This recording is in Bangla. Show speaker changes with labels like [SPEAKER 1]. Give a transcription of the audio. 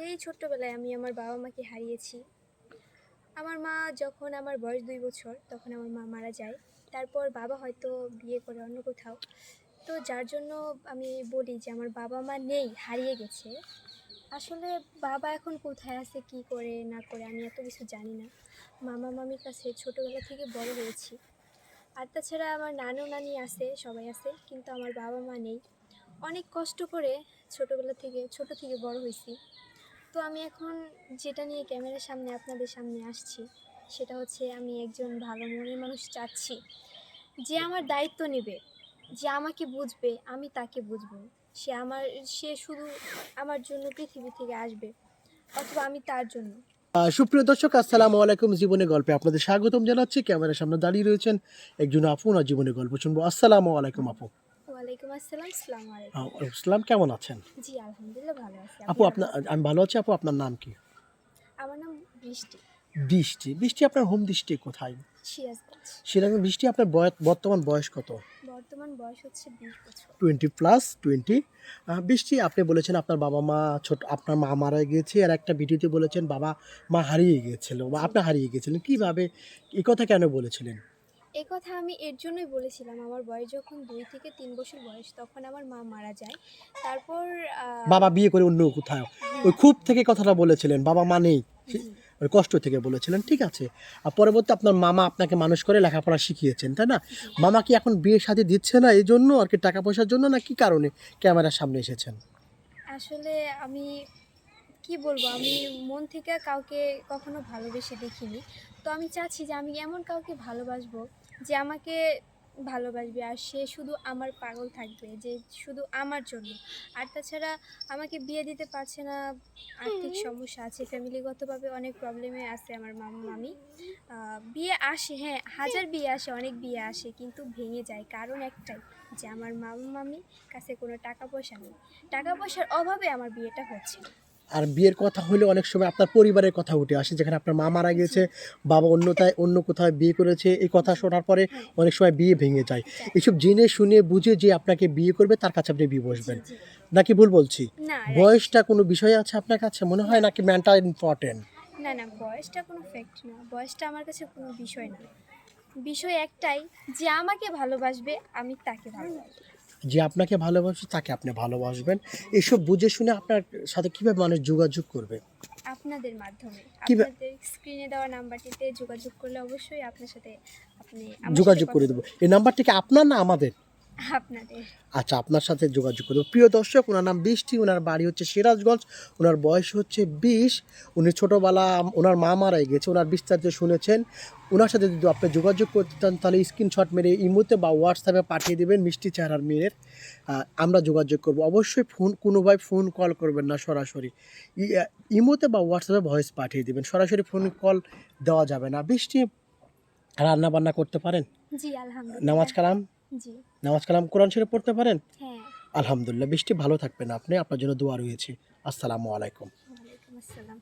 [SPEAKER 1] সেই ছোট্টবেলায় আমি আমার বাবা মাকে হারিয়েছি। আমার মা যখন আমার বয়স দুই বছর, তখন আমার মা মারা যায়। তারপর বাবা হয়তো বিয়ে করে অন্য কোথাও। তো যার জন্য আমি বলি যে আমার বাবা মা নেই, হারিয়ে গেছে। আসলে বাবা এখন কোথায় আছে, কি করে, না করে, আমি এত কিছু জানি না। মামা মামির কাছে ছোটোবেলা থেকে বড় হয়েছি। আর তাছাড়া আমার নানু নানি আছে, সবাই আছে, কিন্তু আমার বাবা মা নেই। অনেক কষ্ট করে ছোটোবেলা থেকে, ছোট থেকে বড় হয়েছি। তো আমি এখন যেটা নিয়ে ক্যামেরার সামনে আপনাদের সামনে আসছি, সেটা হচ্ছে আমি একজন ভালো মনের মানুষ চাচ্ছি। যে আমার দায়িত্ব নেবে, যে আমাকে বুঝবে, আমি তাকে বুঝব। সে আমার, সে শুধু আমার জন্য পৃথিবী থেকে আসবে, অথবা আমি তার জন্য।
[SPEAKER 2] সুপ্রিয় দর্শক, আসসালামু আলাইকুম। জীবনে গল্পে আপনাদের স্বাগতম জানাচ্ছি। ক্যামেরার সামনে দাঁড়িয়ে রয়েছেন একজন আপু না জীবনে গল্প শুনব। আসসালামু আলাইকুম আপু।
[SPEAKER 1] ওয়ালাইকুম আসসালাম সালাম আলাইকুম।
[SPEAKER 2] ইসলাম কেমন আছেন?
[SPEAKER 1] জি আলহামদুলিল্লাহ ভালো আছি।
[SPEAKER 2] আপু
[SPEAKER 1] আপনি
[SPEAKER 2] আপনার আমি ভালো আছি আপু আপনার নাম কি?
[SPEAKER 1] আমার নাম বৃষ্টি।
[SPEAKER 2] বৃষ্টি। বৃষ্টি আপনার হোম দৃষ্টি কোথায়?
[SPEAKER 1] সিরাজগঞ্জ।
[SPEAKER 2] বৃষ্টি আপনার বর্তমান বয়স কত?
[SPEAKER 1] বর্তমান বয়স হচ্ছে বিশ বছর।
[SPEAKER 2] Twenty plus twenty. বৃষ্টি আপনি বলেছেন আপনার বাবা মা ছোট আপনার মা মারা গিয়েছে আর একটা ভিডিওতে বলেছেন বাবা মা হারিয়ে গিয়েছিল বা আপনি হারিয়ে গিয়েছিলেন। কীভাবে এই কথা কেন বলেছিলেন?
[SPEAKER 1] এই কথা আমি এর জন্যই বলেছিলাম আমার বয়স যখন দুই থেকে তিন বছর বয়স তখন আমার মা মারা যায়। তারপর
[SPEAKER 2] বাবা বিয়ে করে অন্য কোথাও।
[SPEAKER 1] হ্যাঁ,
[SPEAKER 2] ওই খুব থেকে কথাটা বলেছিলেন বাবা মা নেই। ওই কষ্ট থেকে বলেছিলেন ঠিক আছে। আর পরবর্তী আপনার মামা আপনাকে মানুষ করে লেখাপড়া শিখিয়েছেন তাই না? মামা কি এখন বিয়ে শাদী দিচ্ছে না এই জন্য আর কি টাকা পয়সার জন্য না কি কারণে ক্যামেরার সামনে এসেছেন?
[SPEAKER 1] আসলে আমি কি বলব? আমি মন থেকে কাউকে কখনো ভালোবেসে দেখিনি। তো আমি চাচ্ছি যে আমি এমন কাউকে ভালোবাসবো যে আমাকে ভালোবাসবে আর সে শুধু আমার পাগল থাকবে যে শুধু আমার জন্য। আর তাছাড়া আমাকে বিয়ে দিতে পারছে না আর্থিক সমস্যা আছে ফ্যামিলিগতভাবে অনেক প্রবলেমে আছে আমার মামা। মামি বিয়ে আসে হ্যাঁ হাজার বিয়ে আসে অনেক বিয়ে আসে কিন্তু ভেঙে যায়। কারণ একটাই যে আমার মামা মামি কাছে কোনো টাকা পয়সা নেই। টাকা পয়সার অভাবে আমার বিয়েটা হচ্ছে।
[SPEAKER 2] আর বিয়ের কথা হলে অনেক সময় আপনার পরিবারের কথা উঠে আসে যেখানে আপনার মা মারা গেছে বাবা অন্যতায় অন্য কোথাও বিয়ে করেছে এই কথা শোনার পরে অনেক সময় বিয়ে ভেঙে যায়। এইসব জেনে শুনে বুঝে যে আপনাকে বিয়ে করবে তার কাছে আপনি বিয়ে বসবেন। নাকি ভুল বলছি? বয়সটা কোনো বিষয় আছে আপনার কাছে? মনে হয় নাকি ম্যানটা ইম্পর্টেন্ট
[SPEAKER 1] না না বয়সটা কোনো ফ্যাক্ট না। বয়সটা আমার কাছে কোনো বিষয় না। বিষয় একটাই যে আমাকে ভালোবাসবে আমি তাকে ভালোবাসবো।
[SPEAKER 2] যে আপনাকে ভালোবাসে তাকে আপনি ভালোবাসবেন। এসব বুঝে শুনে আপনার সাথে কীভাবে মানুষ যোগাযোগ করবে?
[SPEAKER 1] আপনাদের মাধ্যমে। আপনাদের স্ক্রিনে দেওয়া নাম্বারটিতে যোগাযোগ করলে অবশ্যই আপনার সাথে আপনি
[SPEAKER 2] যোগাযোগ করে দেবো। এই নাম্বারটি কি আপনার না আমাদের?
[SPEAKER 1] আপনাদের।
[SPEAKER 2] আচ্ছা আপনার সাথে যোগাযোগ করব। প্রিয় দর্শক ওনার নাম বৃষ্টি ওনার বাড়ি হচ্ছে সিরাজগঞ্জ ওনার বয়স হচ্ছে বিশ উনি ছোটোবেলা ওনার মা মারাই গেছে ওনার বিস্তারিত শুনেছেন। ওনার সাথে যদি আপনি যোগাযোগ করতে চান তাহলে স্ক্রিনশট মেরে ইমোতে বা হোয়াটসঅ্যাপে পাঠিয়ে দেবেন মিষ্টি চেহারার মেয়ের। আমরা যোগাযোগ করব। অবশ্যই ফোন কোনো ভাই ফোন কল করবেন না সরাসরি। ইমোতে বা হোয়াটসঅ্যাপে ভয়েস পাঠিয়ে দেবেন। সরাসরি ফোন কল দেওয়া যাবে না। বৃষ্টি রান্না বান্না করতে পারেন?
[SPEAKER 1] জি আলহামদুলিল্লাহ।
[SPEAKER 2] নামাজ কালাম?
[SPEAKER 1] জি।
[SPEAKER 2] নামাজ কালাম কোরআন শরীফ পড়তে পারেন?
[SPEAKER 1] হ্যাঁ।
[SPEAKER 2] আলহামদুলিল্লাহ বৃষ্টি ভালো থাকবেন আপনি আপনার জন্য দোয়া রয়েছে। আসসালামু আলাইকুম।
[SPEAKER 1] আসসালাম।